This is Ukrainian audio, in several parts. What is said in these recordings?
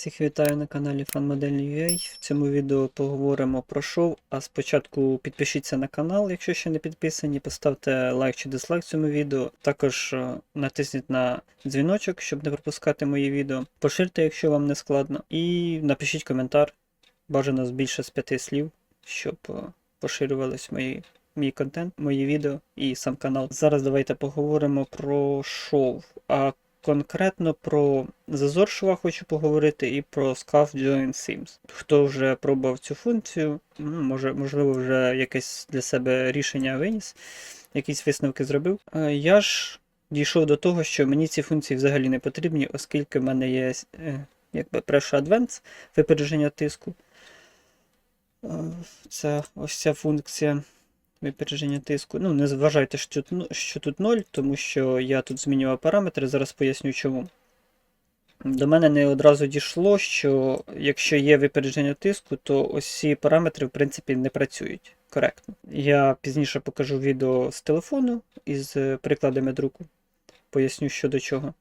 Всіх вітаю на каналі FanModel.ua. В цьому відео поговоримо про шоу. А спочатку підпишіться на канал, якщо ще не підписані, поставте лайк чи дизлайк цьому відео. Також е, натисніть на дзвіночок, щоб не пропускати мої відео. Поширте, якщо вам не складно. І напишіть коментар. Бажано з більше з п'яти слів, щоб е, поширювались мої. Мій контент, мої відео і сам канал. Зараз давайте поговоримо про шоу. А конкретно про зазор шва хочу поговорити і про Scuff Join Seams. Хто вже пробував цю функцію, ну, може, можливо, вже якесь для себе рішення виніс, якісь висновки зробив. Е, Я ж дійшов до того, що мені ці функції взагалі не потрібні, оскільки в мене є е, якби Pressure Advance, випередження тиску. Е, Це ось ця функція випередження тиску. Ну, не зважайте, що тут, ну, що тут 0, тому що я тут змінював параметри, зараз поясню чому. До мене не одразу дійшло, що якщо є випередження тиску, то ось ці параметри, в принципі, не працюють коректно. Я пізніше покажу відео з телефону із прикладами друку. Поясню, що до чого.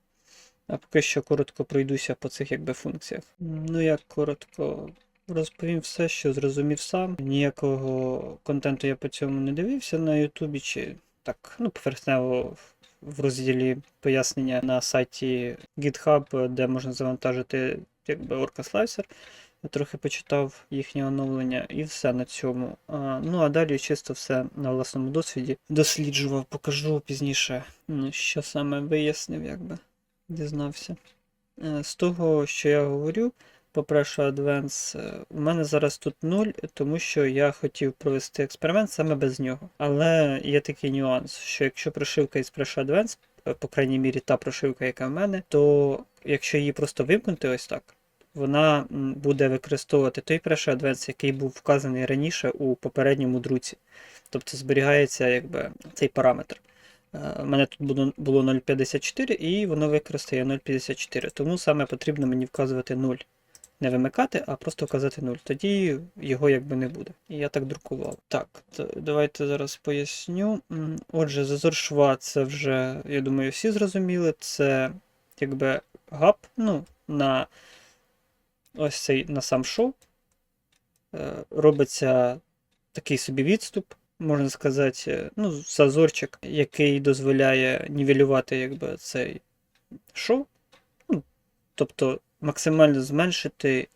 А поки що коротко пройдуся по цих якби функціях. Ну, як коротко розповім все, що зрозумів сам. Ніякого контенту я по цьому не дивився на Ютубі, чи так, ну, поверхнево в розділі пояснення на сайті GitHub, де можна завантажити якби Orca. Я трохи почитав їхнє оновлення і все на цьому. А, ну а далі чисто все на власному досвіді досліджував, покажу пізніше, що саме вияснив, якби дізнався. Е, З того, що я говорю, по-перше, Advance, е, у мене зараз тут 0, тому що я хотів провести експеримент саме без нього. Але є такий нюанс, що якщо прошивка із Pressure Advance, е, по крайній мірі та прошивка, яка в мене, то якщо її просто вимкнути ось так, вона буде використовувати той Pressure Advance, який був вказаний раніше у попередньому друці. Тобто зберігається якби, цей параметр. Е, У мене тут було 0,54 і воно використає 0,54. Тому саме потрібно мені вказувати 0. Не вимикати, а просто вказати 0. Тоді його якби не буде. І я так друкував. Так, давайте зараз поясню. Отже, зазор шва це вже, я думаю, всі зрозуміли. Це якби гап ну, на ось цей на сам шов. Е, Робиться такий собі відступ, можна сказати, е, ну, зазорчик, який дозволяє нівелювати якби, цей шов. Ну, тобто максимально зменшити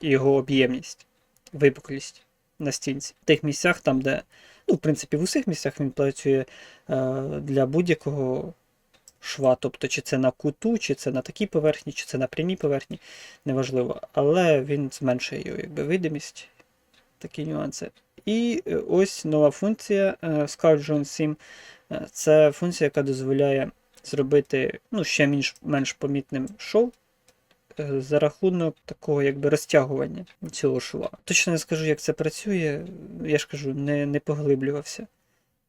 його об'ємність, випуклість на стінці. В тих місцях, там, де, ну, в принципі, в усіх місцях він працює е, для будь-якого шва. Тобто, чи це на куту, чи це на такій поверхні, чи це на прямій поверхні, неважливо. Але він зменшує його якби, видимість, такі нюанси. І е, ось нова функція е, Scout Join 7. Е, Це функція, яка дозволяє зробити ну, ще менш, менш помітним шов е, за рахунок такого якби розтягування цього шва. Точно не скажу, як це працює, я ж кажу, не, не поглиблювався.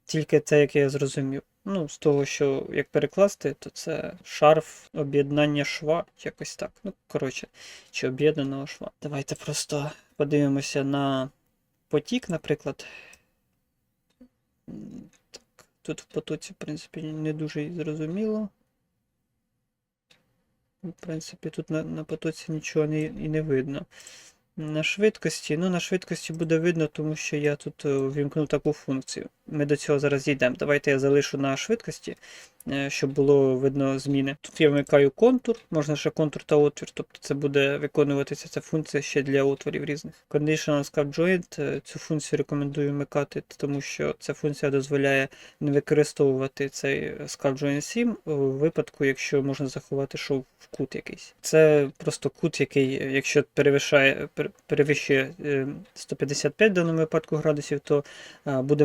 Тільки те, як я зрозумів. Ну, з того, що як перекласти, то це шарф об'єднання шва, якось так. Ну, коротше, чи об'єднаного шва. Давайте просто подивимося на потік, наприклад. Так, тут в потоці, в принципі, не дуже зрозуміло. В принципі, тут на, на потоці нічого не, і не видно. На швидкості, ну на швидкості буде видно, тому що я тут е, таку функцію. Ми до цього зараз дійдемо. Давайте я залишу на швидкості, е, щоб було видно зміни. Тут я вмикаю контур, можна ще контур та отвір, тобто це буде виконуватися ця функція ще для отворів різних. Conditional Scout Joint, е, цю функцію рекомендую вмикати, тому що ця функція дозволяє не використовувати цей Scout Joint 7 у випадку, якщо можна заховати шов в кут якийсь. Це просто кут, який, е, якщо перевищує е, 155 в даному випадку градусів, то буде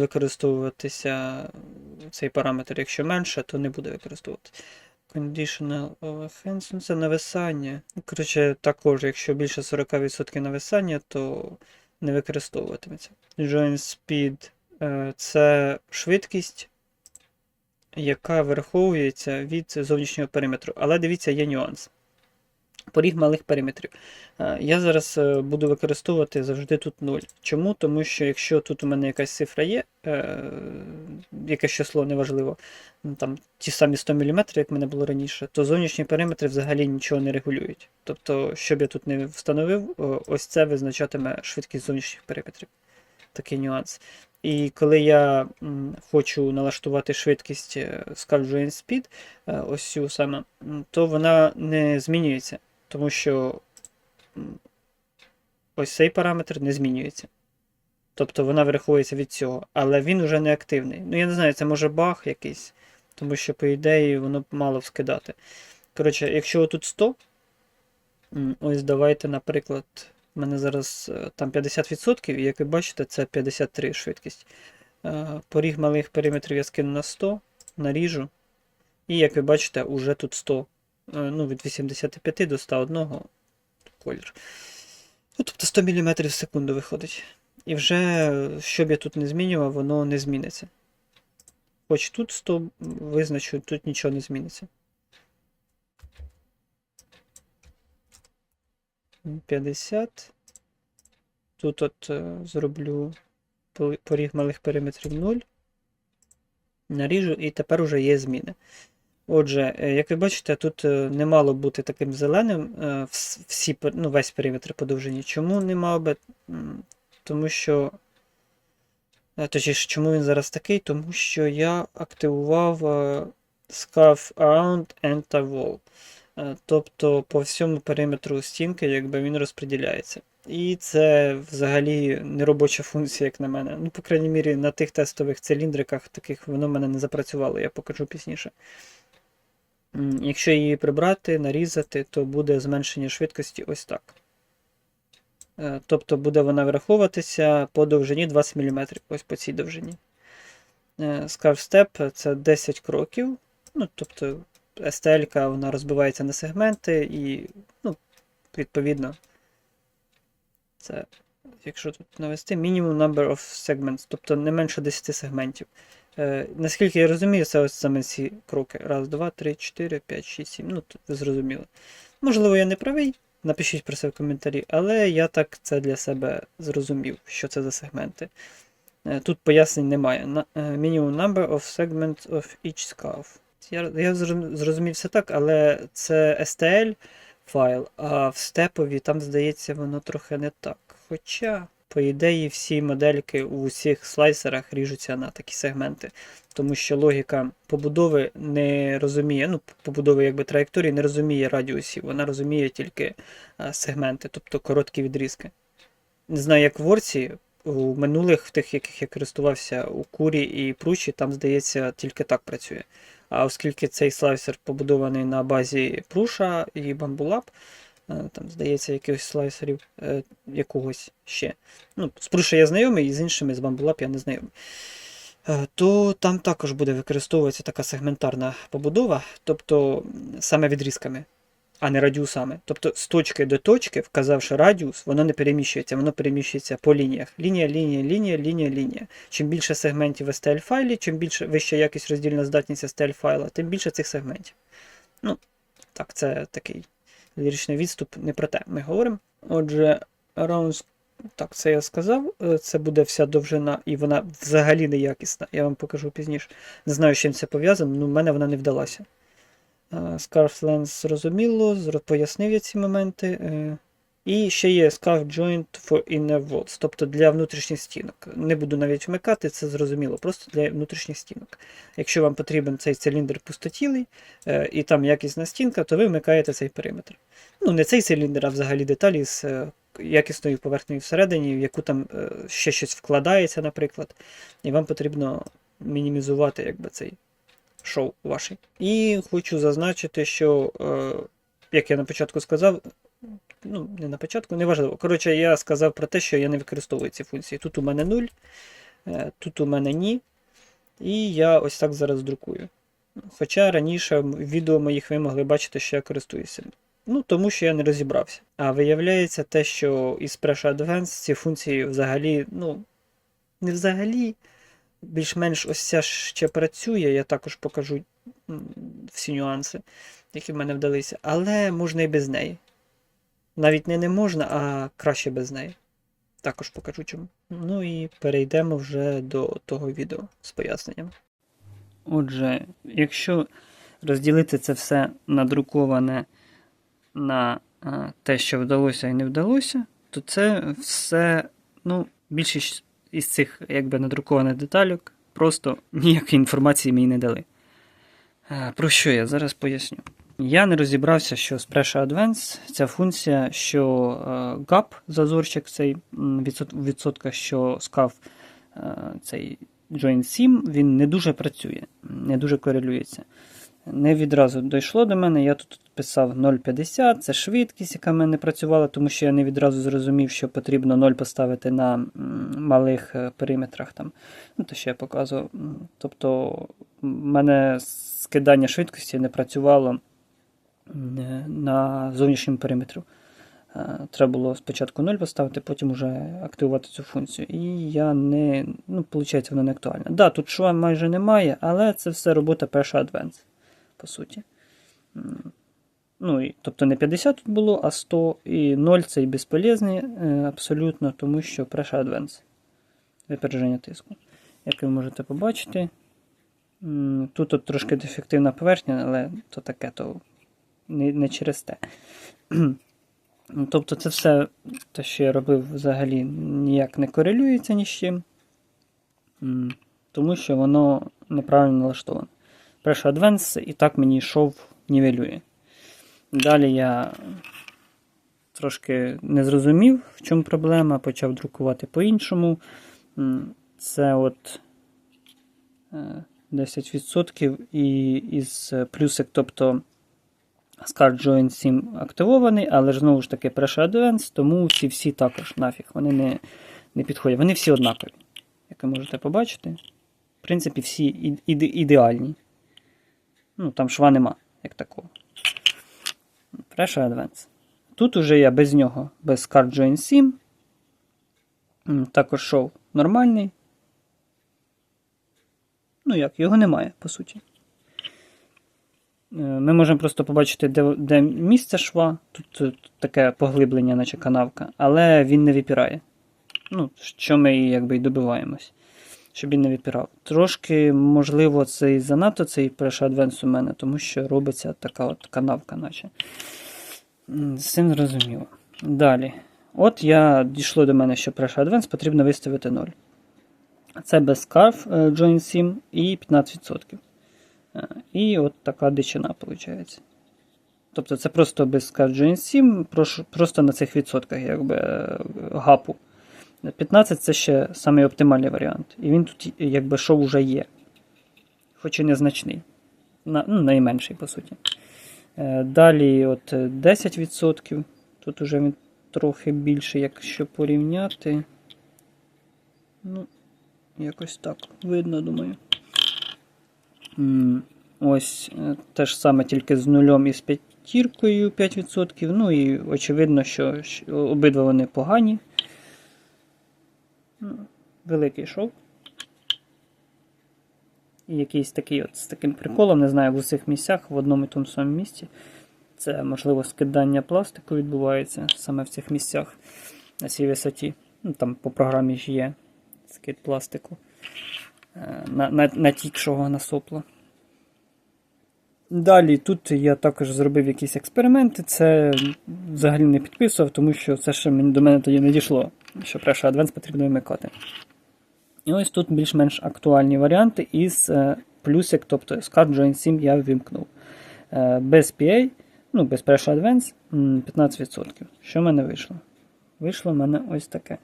використовуватися цей параметр. Якщо менше, то не буде використовуватися. Conditional overhands, ну це нависання. Коротше, також, якщо більше 40% нависання, то не використовуватиметься. Join speed е, це швидкість, яка вираховується від зовнішнього периметру. Але дивіться, є нюанс. Поріг малих периметрів. Е, Я зараз е, буду використовувати завжди тут 0. Чому? Тому що якщо тут у мене якась цифра є, е, якесь число неважливо, ну, там ті самі 100 мм, як в мене було раніше, то зовнішні периметри взагалі нічого не регулюють. Тобто, що б я тут не встановив, ось це визначатиме швидкість зовнішніх периметрів. Такий нюанс. І коли я хочу налаштувати швидкість Sculpt Speed, ось цю саме, то вона не змінюється, тому що ось цей параметр не змінюється. Тобто вона вираховується від цього, але він вже не активний. Ну, я не знаю, це може баг якийсь, тому що, по ідеї, воно мало вскидати. Коротше, якщо тут 100, ось давайте, наприклад, у мене зараз е, там 50%, і як ви бачите, це 53 швидкість. Е, Поріг малих периметрів я скину на 100, наріжу. І як ви бачите, уже тут 100. Е, Ну, від 85 до 101 колір. Ну, тобто 100 мм в секунду виходить. І вже, що б я тут не змінював, воно не зміниться. Хоч тут 100 визначу, тут нічого не зміниться. 50. Тут от е, зроблю поріг малих периметрів 0. Наріжу, і тепер уже є зміни. Отже, е, як ви бачите, тут е, не мало бути таким зеленим е, всі, ну, весь периметр по довжині. Чому не мав би? Тому що. Точніше, чому він зараз такий? Тому що я активував Scarf Around Enter Wall. Тобто по всьому периметру стінки якби він розподіляється. І це взагалі не робоча функція, як на мене. Ну, по крайній мірі, на тих тестових циліндриках таких воно в мене не запрацювало, я покажу пізніше. Якщо її прибрати, нарізати, то буде зменшення швидкості ось так. Е, Тобто буде вона враховуватися по довжині 20 мм, ось по цій довжині. Е, Scarf Step це 10 кроків. Ну, тобто STL вона розбивається на сегменти і, ну, відповідно, це, якщо тут навести, minimum number of segments, тобто не менше 10 сегментів. Е, наскільки я розумію, це ось саме ці кроки. Раз, два, три, чотири, п'ять, шість, сім. Ну, ви зрозуміли. Можливо, я не правий, напишіть про це в коментарі, але я так це для себе зрозумів, що це за сегменти. Е, Тут пояснень немає. На- е, Minimum number of segments of each scarf. Я, я зрозумів все так, але це STL файл, а в степові там, здається, воно трохи не так. Хоча, по ідеї, всі модельки у всіх слайсерах ріжуться на такі сегменти, тому що логіка побудови не розуміє, ну, побудови якби траєкторії не розуміє радіусів, вона розуміє тільки сегменти, тобто короткі відрізки. Не знаю, як в Ворці, у минулих, в тих, яких я користувався у курі і пручі, там, здається, тільки так працює. А оскільки цей слайсер побудований на базі Пруша і е, там, здається, якихось слайсерів е, якогось ще. Ну, з Пруша я знайомий, і з іншими з Bamboo я не знайомий. Е, То там також буде використовуватися така сегментарна побудова, тобто саме відрізками, а не радіусами. Тобто з точки до точки, вказавши радіус, воно не переміщується, воно переміщується по лініях. Лінія, лінія, лінія, лінія, лінія. Чим більше сегментів в STL файлі, чим більше вища якість роздільна здатність STL файла, тим більше цих сегментів. Ну, так, це такий ліричний відступ, не про те ми говоримо. Отже, around, так, це я сказав. Е, Це буде вся довжина, і вона взагалі неякісна. Я вам покажу пізніше. Не знаю, з чим це пов'язано, але в мене вона не вдалася. Е, Scarf Lens зрозуміло, пояснив я ці моменти. І ще є Scarf Joint for Inner Walls, тобто для внутрішніх стінок. Не буду навіть вмикати, це зрозуміло, просто для внутрішніх стінок. Якщо вам потрібен цей циліндр пустотілий е, і там якісна стінка, то ви вмикаєте цей периметр. Ну, не цей циліндр, а взагалі деталі з е, якісною поверхнею всередині, в яку там е, ще щось вкладається, наприклад. І вам потрібно мінімізувати якби, цей шоу ваш. І хочу зазначити, що, як я на початку сказав, ну, не на початку, неважливо. Коротше, я сказав про те, що я не використовую ці функції. Тут у мене 0, е, тут у мене ні. І я ось так зараз друкую. Хоча раніше в відео моїх ви могли бачити, що я користуюся. Ну, тому що я не розібрався. А виявляється те, що із Pressure Advanced ці функції взагалі, ну, не взагалі, більш-менш ось ця ще працює, я також покажу всі нюанси, які в мене вдалися, але можна і без неї. Навіть не не можна, а краще без неї. Також покажу чому. Ну і перейдемо вже до того відео з поясненням. Отже, якщо розділити це все надруковане на те, що вдалося і не вдалося, то це все, ну, більшість із цих якби надрукованих деталек просто ніякої інформації мені не дали. Про що я зараз поясню. Я не розібрався, що з Pressure Advance ця функція, що е, gap, зазорчик цей м, відсот- в відсотках, що скав е, цей Join 7, він не дуже працює, не дуже корелюється. Не відразу дійшло до мене. Я тут писав 0,50, це швидкість, яка в мене працювала, тому що я не відразу зрозумів, що потрібно 0 поставити на малих е, периметрах. Там. Ну, те, що я показував. Тобто, в мене скидання швидкості не працювало на зовнішньому периметру. Е, Треба було спочатку 0 поставити, потім вже активувати цю функцію. І я не. Ну, виходить, воно не актуальне. Так, да, тут шва майже немає, але це все робота перша Advance, по суті. Ну, і, тобто не 50 тут було, а 100 і 0 це і безполезні е, абсолютно, тому що Pressure Advance. Випередження тиску. Як ви можете побачити, тут от трошки дефективна поверхня, але то таке, то не, не через те. Ну, Тобто це все, те, що я робив, взагалі ніяк не корелюється ні з чим, тому що воно неправильно налаштоване. Pressure Advance і так мені йшов нівелює. Далі я трошки не зрозумів, в чому проблема, почав друкувати по-іншому. Це от е, 10% і із плюсик, тобто SCAR Join 7 активований, але ж знову ж таки Pressure Advance, тому ці всі також нафіг, вони не, не підходять. Вони всі однакові, як ви можете побачити. В принципі, всі іде- ідеальні. Ну, там шва нема, як такого. Pressure Advance. Тут уже я без нього, без SCAR Join 7. Також шов нормальний. Ну як, його немає, по суті. Е, Ми можемо просто побачити, де, де місце шва. Тут, тут таке поглиблення, наче канавка, але він не випірає. Ну, що ми якби і добиваємось, щоб він не випірав. Трошки, можливо, це і занадто цей Pressure Advance у мене, тому що робиться така от канавка, наче. З цим зрозуміло. Далі. От я дійшло до мене, що Pressure Advance потрібно виставити 0. Це без Scarf е, Join 7 і 15%. І от така дичина виходить. Тобто це просто без Scarf 7, просто на цих відсотках якби, гапу. 15 це ще самий оптимальний варіант. І він тут якби шов уже є. Хоч і незначний. На, ну, найменший, по суті. Е, Далі от е, 10%. Тут уже він трохи більше, якщо порівняти. Ну, якось так. Видно, думаю. Ось е, те ж саме, тільки з нульом і з п'ятіркою 5%. Ну і очевидно, що обидва вони погані. Ну, Великий шов. І якийсь такий от з таким приколом, не знаю, в усіх місцях, в одному і тому самому місці. Це, можливо, скидання пластику відбувається саме в цих місцях на цій висоті. Ну, там по програмі ж є скид пластику натікшого на сопло. Далі тут я також зробив якісь експерименти. Це взагалі не підписував, тому що це ще до мене тоді не дійшло, що Pressure Advance потрібно вимикати. І ось тут більш-менш актуальні варіанти із е, плюсик, тобто SCAR Join 7 я вимкнув. Е, Без PA, ну, без Pressure Advance 15%. Що в мене вийшло? Вийшло в мене ось таке.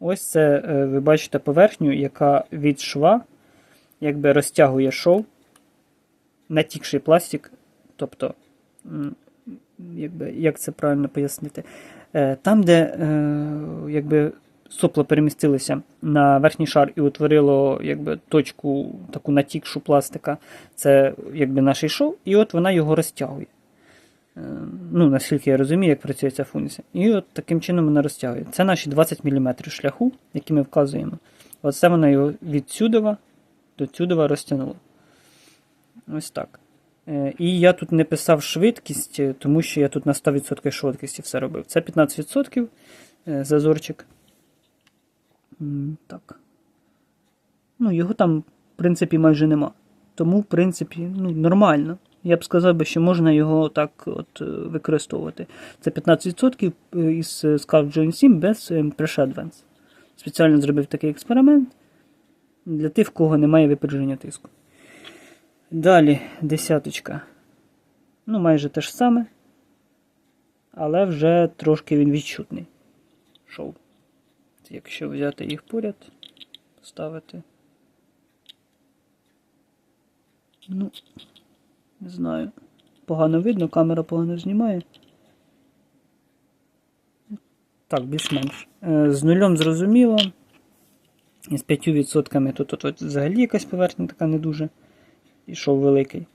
Ось це е, ви бачите поверхню, яка від шва якби розтягує шов, натікший пластик. Тобто, якби, як це правильно пояснити? Е, Там, де е, якби, сопла перемістилися на верхній шар і утворило якби, точку таку натікшу пластика, це якби наш шов, і от вона його розтягує. Е, Ну, наскільки я розумію, як працює ця функція. І от таким чином вона розтягує. Це наші 20 мм шляху, які ми вказуємо. Оце вона його від сюдова до сюдова розтягнула. Ось так. Е, І я тут не писав швидкість, е, тому що я тут на 100% швидкості все робив. Це 15% е, зазорчик. Так. Ну, його там, в принципі, майже нема. Тому, в принципі, ну, нормально. Я б сказав би, що можна його так от е, використовувати. Це 15% із Scarf Join 7 без е, Pressure Advance. Спеціально зробив такий експеримент для тих, в кого немає випередження тиску. Далі десяточка. Ну, майже те ж саме. Але вже трошки він відчутний. Шоу. Якщо взяти їх поряд, поставити. Ну, не знаю. Погано видно, камера погано знімає. Так, більш-менш. Е, З нульом зрозуміло. З 5% тут, тут, тут взагалі якась поверхня така не дуже. Ішов великий.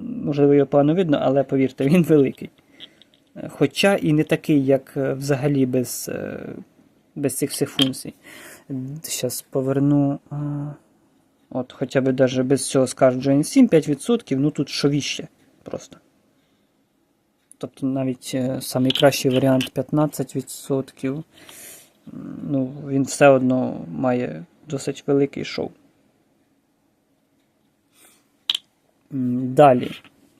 Можливо, його погано видно, але повірте, він великий. Е, Хоча і не такий, як е, взагалі без, без цих всіх функцій. Зараз поверну. От, хоча б даже без цього Join 7, 5%, ну тут шовіще просто. Тобто навіть е, самий кращий варіант 15%. Ну, він все одно має досить великий шоу. Далі.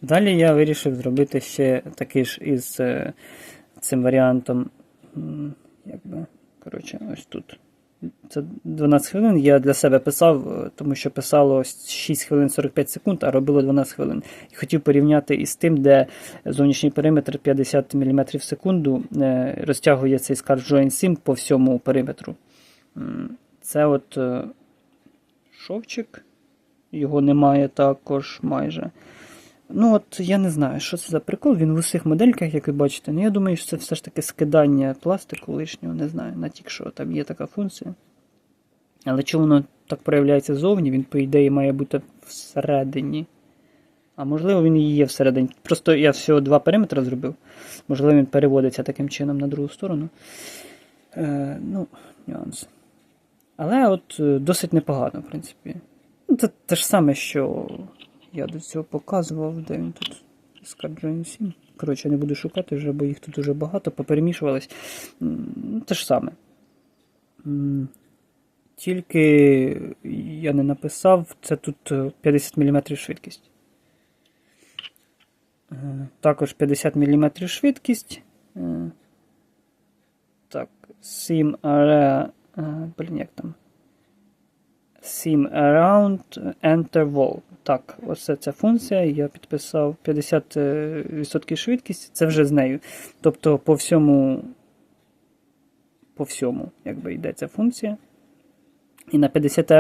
Далі я вирішив зробити ще такий ж із е, цим варіантом. Якби, коротше, ось тут. Це 12 хвилин. Я для себе писав, е, тому що писало 6 хвилин 45 секунд, а робило 12 хвилин. І хотів порівняти із тим, де зовнішній периметр 50 мм в секунду е, розтягує цей Scarf Join 7 по всьому периметру. Це от е, шовчик. Його немає також майже. Ну, от я не знаю, що це за прикол. Він в усіх модельках, як ви бачите. Ну, я думаю, що це все ж таки скидання пластику лишнього, не знаю, натік, що там є така функція. Але чому воно так проявляється ззовні, він, по ідеї, має бути всередині. А можливо, він і є всередині. Просто я всього два периметри зробив. Можливо, він переводиться таким чином на другу сторону. Е, ну, нюанс. Але от е, досить непогано, в принципі. Ну, це те ж саме, що я до цього показував, де він тут Scarjoin 7. Коротше, не буду шукати вже, бо їх тут дуже багато, поперемішувались. Те ж саме. Тільки я не написав, це тут е, 50 мм швидкість. Е, Також 50 мм швидкість. Е, Так, 7 area. е, Блін, як там? Sim Around Enter Wall. Так, оце ця функція. Я підписав 50% швидкість, це вже з нею. Тобто по всьому, по всьому, якби йде ця функція. І на 50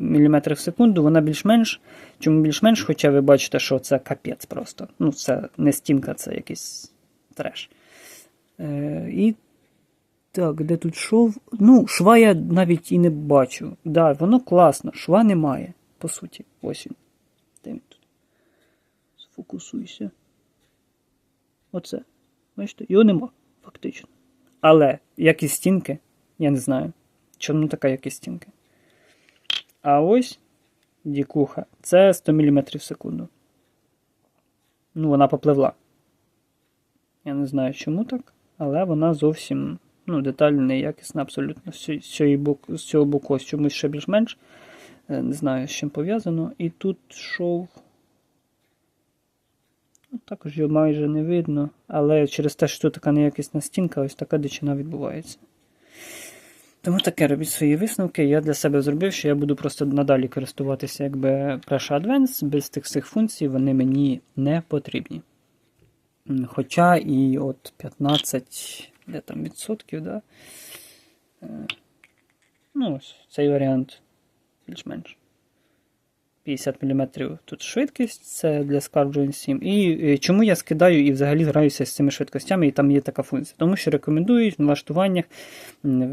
мм в секунду вона більш-менш. Чому більш-менш? Хоча ви бачите, що це капець просто. Ну, це не стінка, це якийсь треш. Е, і так, де тут шов? Ну, шва я навіть і не бачу. Да, воно класно, шва немає, по суті. Ось. Сфокусуйся. Оце. Бачите, його нема, фактично. Але якість стінки, я не знаю. Чому така якість стінки? А ось дікуха. Це 100 мм в секунду. Ну, вона попливла. Я не знаю, чому так, але вона зовсім ну, детально неякісна абсолютно. З цього боку ось чомусь ще більш-менш. Е, Не знаю, з чим пов'язано. І тут шов. Також його майже не видно, але через те, що тут така неякісна стінка, ось така дичина відбувається. Тому таке робіть свої висновки. Я для себе зробив, що я буду просто надалі користуватися якби Pressure Advance, без тих всіх функцій вони мені не потрібні. Хоча і от 15 де там, відсотків, да? Е, ну, ось цей варіант більш-менш. 50 мм тут швидкість, це для Scarjoin 7. І е, чому я скидаю і взагалі граюся з цими швидкостями, і там є така функція. Тому що рекомендують в налаштуваннях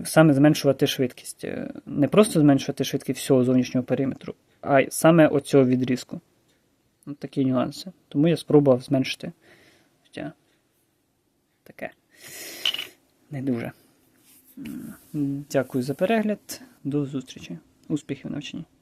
саме зменшувати швидкість. Е, Не просто зменшувати швидкість всього зовнішнього периметру, а саме оцього відрізку. Такі нюанси. Тому я спробував зменшити. Таке. Не дуже. Дякую за перегляд. До зустрічі. Успіхів в навчанні.